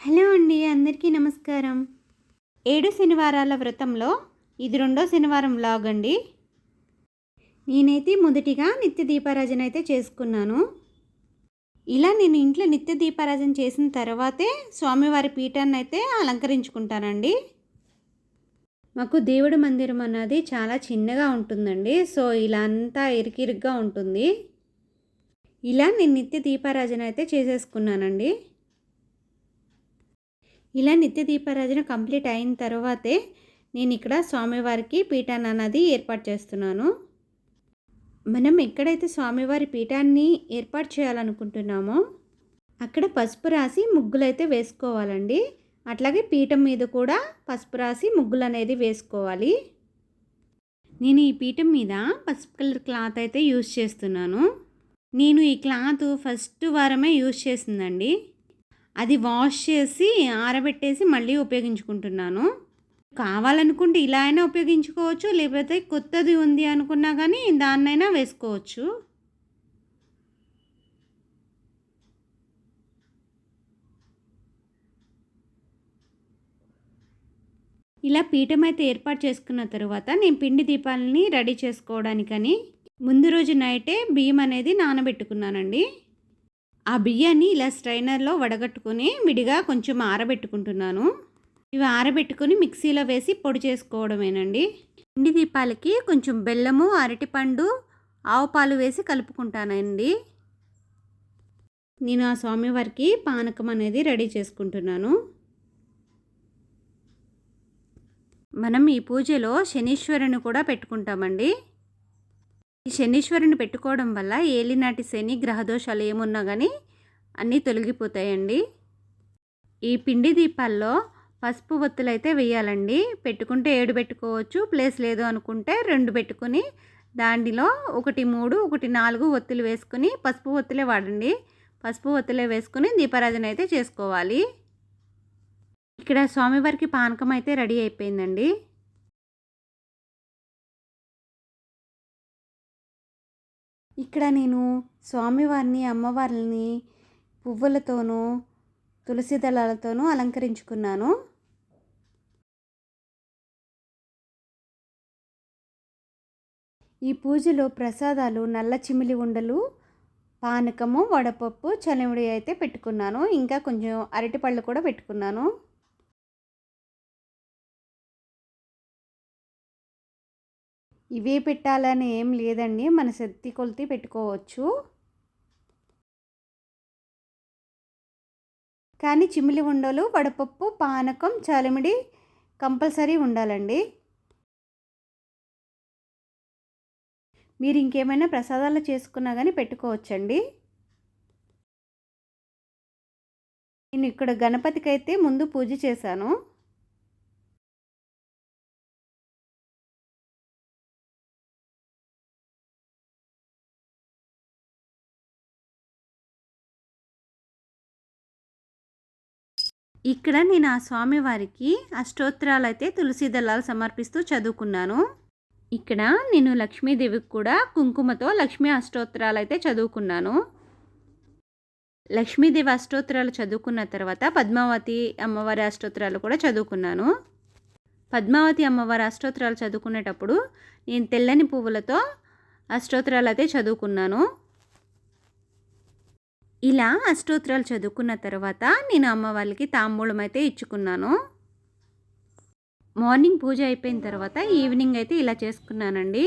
Hello అండి అందరికీ నమస్కారం. ఏడు శనివారాల వ్రతంలో ఇది రెండో శనివారం వ్లాగ్ అండి. నేనైతే మొదటిగా నిత్య దీపారాజన అయితే చేసుకున్నాను. ఇలా నేను ఇంట్లో నిత్య దీపారాజన చేసిన తర్వాతే స్వామివారి పీఠాన్ని అయితే అలంకరించుకుంటానండి. మాకు దేవుడి మందిరం అన్నది చాలా చిన్నగా ఉంటుందండి. సో ఇలా అంతా ఇరికిరిగ్గా ఉంటుంది. ఇలా నేను నిత్య దీపారాజన అయితే చేసేసుకున్నానండి. ఇలా నిత్య దీపారాజన కంప్లీట్ అయిన తర్వాతే నేను ఇక్కడ స్వామివారికి పీఠాన్ని అన్నది ఏర్పాటు చేస్తున్నాను. మనం ఎక్కడైతే స్వామివారి పీఠాన్ని ఏర్పాటు చేయాలనుకుంటున్నామో అక్కడ పసుపు రాసి ముగ్గులైతే వేసుకోవాలండి. అట్లాగే పీఠం మీద కూడా పసుపు రాసి ముగ్గులు అనేది వేసుకోవాలి. నేను ఈ పీఠం మీద పసుపు కలర్ క్లాత్ అయితే యూజ్ చేస్తున్నాను. నేను ఈ క్లాత్ ఫస్ట్ వారమే యూజ్ చేసిందండి. అది వాష్ చేసి ఆరబెట్టేసి మళ్ళీ ఉపయోగించుకుంటున్నాను. కావాలనుకుంటే ఇలా అయినా ఉపయోగించుకోవచ్చు లేకపోతే కొత్తది ఉంది అనుకున్నా కానీ దాన్నైనా వేసుకోవచ్చు. ఇలా పీఠం అయితే ఏర్పాటు చేసుకున్న తర్వాత నేను పిండి దీపాలని రెడీ చేసుకోవడానికని ముందు రోజు నైటే బియ్యం అనేది నానబెట్టుకున్నానండి. ఆ బియ్యాన్ని ఇలా స్ట్రైనర్లో వడగట్టుకొని విడిగా కొంచెం ఆరబెట్టుకుంటున్నాను. ఇవి ఆరబెట్టుకొని మిక్సీలో వేసి పొడి చేసుకోవడమేనండి. పిండి దీపాలకి కొంచెం బెల్లము అరటిపండు ఆవు పాలు వేసి కలుపుకుంటానండి. నేను ఆ స్వామివారికి పానకం అనేది రెడీ చేసుకుంటున్నాను. మనం ఈ పూజలో శనీశ్వరుని కూడా పెట్టుకుంటామండి. ఈ శనీశ్వరుని పెట్టుకోవడం వల్ల ఏలినాటి శని గ్రహదోషాలు ఏమున్నా కానీ అన్నీ తొలగిపోతాయండి. ఈ పిండి దీపాల్లో పసుపు ఒత్తులు అయితే వేయాలండి. పెట్టుకుంటే ఏడు పెట్టుకోవచ్చు ప్లేస్ లేదు అనుకుంటే రెండు పెట్టుకుని దానిలో ఒకటి మూడు ఒకటి నాలుగు ఒత్తులు వేసుకుని పసుపు ఒత్తులే వాడండి. పసుపు ఒత్తులే వేసుకుని దీపారాధన అయితే చేసుకోవాలి. ఇక్కడ స్వామివారికి పానకం అయితే రెడీ అయిపోయిందండి. ఇక్కడ నేను స్వామివారిని అమ్మవార్లని పువ్వులతోనూ తులసి దళాలతోనూ అలంకరించుకున్నాను. ఈ పూజలో ప్రసాదాలు నల్ల చిమిలి ఉండలు పానకము వడపప్పు చలిమిడి అయితే పెట్టుకున్నాను. ఇంకా కొంచెం అరటిపళ్ళు కూడా పెట్టుకున్నాను. ఇవే పెట్టాలని ఏం లేదండి. మన శక్తి కొలితి పెట్టుకోవచ్చు. కానీ చిమిలి ఉండలు వడపప్పు పానకం చలిమిడి కంపల్సరీ ఉండాలండి. మీరు ఇంకేమైనా ప్రసాదాలు చేసుకున్నా కానీ పెట్టుకోవచ్చండి. నేను ఇక్కడ గణపతికి అయితే ముందు పూజ చేశాను. ఇక్కడ నేను ఆ స్వామివారికి అష్టోత్తరాలు అయితే తులసి దళాలు సమర్పిస్తూ చదువుకున్నాను. ఇక్కడ నేను లక్ష్మీదేవికి కూడా కుంకుమతో లక్ష్మీ అష్టోత్తరాలు అయితే చదువుకున్నాను. లక్ష్మీదేవి అష్టోత్తరాలు చదువుకున్న తర్వాత పద్మావతి అమ్మవారి అష్టోత్తరాలు కూడా చదువుకున్నాను. పద్మావతి అమ్మవారి అష్టోత్తరాలు చదువుకునేటప్పుడు నేను తెల్లని పువ్వులతో అష్టోత్తరాలు అయితే చదువుకున్నాను. ఇలా అష్టోత్తరాలు చదువుకున్న తర్వాత నేను అమ్మ వాళ్ళకి తాంబూలం అయితే ఇచ్చుకున్నాను. మార్నింగ్ పూజ అయిపోయిన తర్వాత ఈవినింగ్ అయితే ఇలా చేసుకున్నానండి.